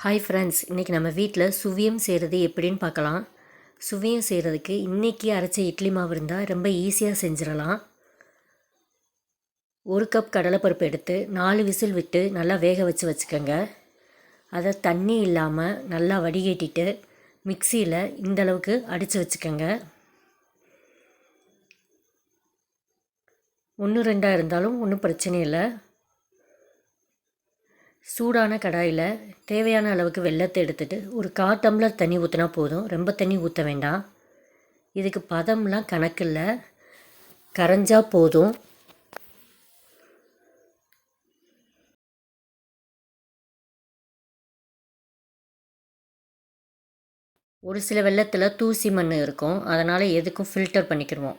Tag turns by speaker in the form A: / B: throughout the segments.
A: Hi friends இன்றைக்கி நம்ம வீட்டில் சுவியம் செய்கிறது எப்படின்னு பார்க்கலாம். சுவியம் செய்கிறதுக்கு இன்றைக்கி அரைச்ச இட்லி மாவு இருந்தால் ரொம்ப ஈஸியாக செஞ்சிடலாம். ஒரு கப் கடலைப்பருப்பு எடுத்து நாலு விசில் விட்டு நல்லா வேக வச்சு வச்சுக்கோங்க. அதை தண்ணி இல்லாமல் நல்லா வடிகட்டிட்டு மிக்சியில் இந்தளவுக்கு அடித்து வச்சுக்கோங்க. ஒன்று ரெண்டாக இருந்தாலும் ஒன்றும் பிரச்சனை இல்லை. சூடான கடாயில் தேவையான அளவுக்கு வெள்ளத்தை எடுத்துகிட்டு ஒரு கால் டம்ளர் தண்ணி ஊற்றினா போதும். ரொம்ப தண்ணி ஊற்ற வேண்டாம். இதுக்கு பதம்லாம் கணக்கில் கரைஞ்சா போதும். ஒரு சில வெள்ளத்தில் தூசி மண் இருக்கும். அதனால் எதுக்கும் ஃபில்டர் பண்ணிக்கிடுவோம்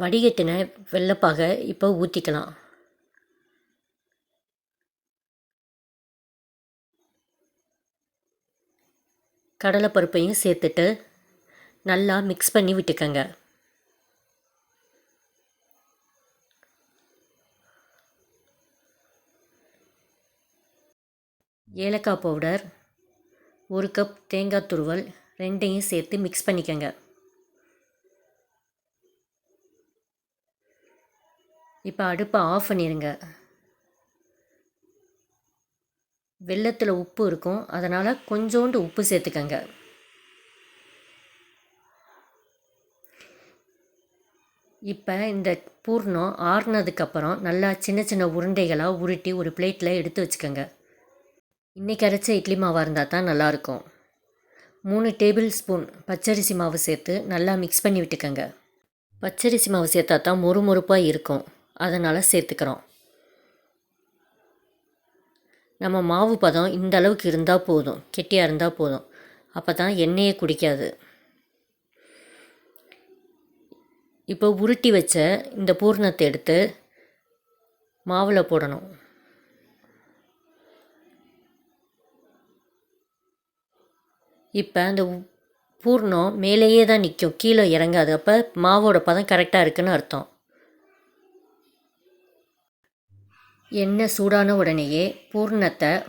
A: வடிகட்டின வெள்ளைப்பாக இப்போ ஊற்றிக்கலாம் கடலைப்பருப்பையும் சேர்த்துட்டு நல்லா மிக்ஸ் பண்ணி விட்டுக்கங்க. ஏலக்காய் பவுடர் ஒரு கப் தேங்காய் துருவல் ரெண்டையும் சேர்த்து மிக்ஸ் பண்ணிக்கங்க. இப்போ அடுப்பை ஆஃப் பண்ணிடுங்க வெள்ளத்தில் உப்பு இருக்கும். அதனால் கொஞ்சோண்டு உப்பு சேர்த்துக்கங்க. இப்போ இந்த பூர்ணம் ஆறுனதுக்கப்புறம் நல்லா சின்ன சின்ன உருண்டைகளாக உருட்டி ஒரு பிளேட்டில் எடுத்து வச்சுக்கோங்க. இன்றைக்கி அரைச்ச இட்லி மாவாக இருந்தால் தான் நல்லாயிருக்கும் மூணு டேபிள் ஸ்பூன் பச்சரிசி மாவு சேர்த்து நல்லா மிக்ஸ் பண்ணி விட்டுக்கோங்க. பச்சரிசி மாவு சேர்த்தா தான் மொறு மொறுப்பாக இருக்கும். அதனால் சேர்த்துக்கிறோம். நம்ம மாவு பதம் இந்த அளவுக்கு இருந்தால் போதும். கெட்டியாக இருந்தால் போதும். அப்போ தான் எண்ணெயை குடிக்காது. இப்போ உருட்டி வச்ச இந்த பூர்ணத்தை எடுத்து மாவில் போடணும். இப்போ அந்த பூர்ணம் மேலேயே தான் நிற்கும் கீழே இறங்காது. அப்போ மாவோட பதம் கரெக்டாக இருக்குன்னு அர்த்தம். எண்ணெய் சூடான உடனேயே பூர்ணத்தை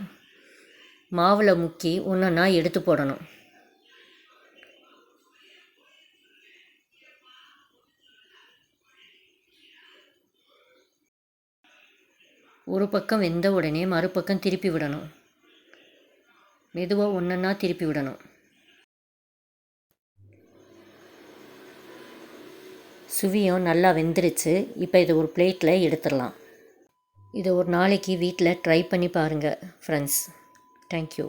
A: மாவில் முக்கி ஒன்றா எடுத்து போடணும். ஒரு பக்கம் வெந்த உடனே மறுபக்கம் திருப்பி விடணும். மெதுவாக ஒன்றா திருப்பி விடணும். சுவியும் நல்லா வெந்துருச்சு. இப்போ இது ஒரு பிளேட்டில் எடுத்துடலாம். இதை ஒரு நாளைக்கு வீட்டில் ட்ரை பண்ணி பாருங்கள் ஃப்ரெண்ட்ஸ் தேங்க்யூ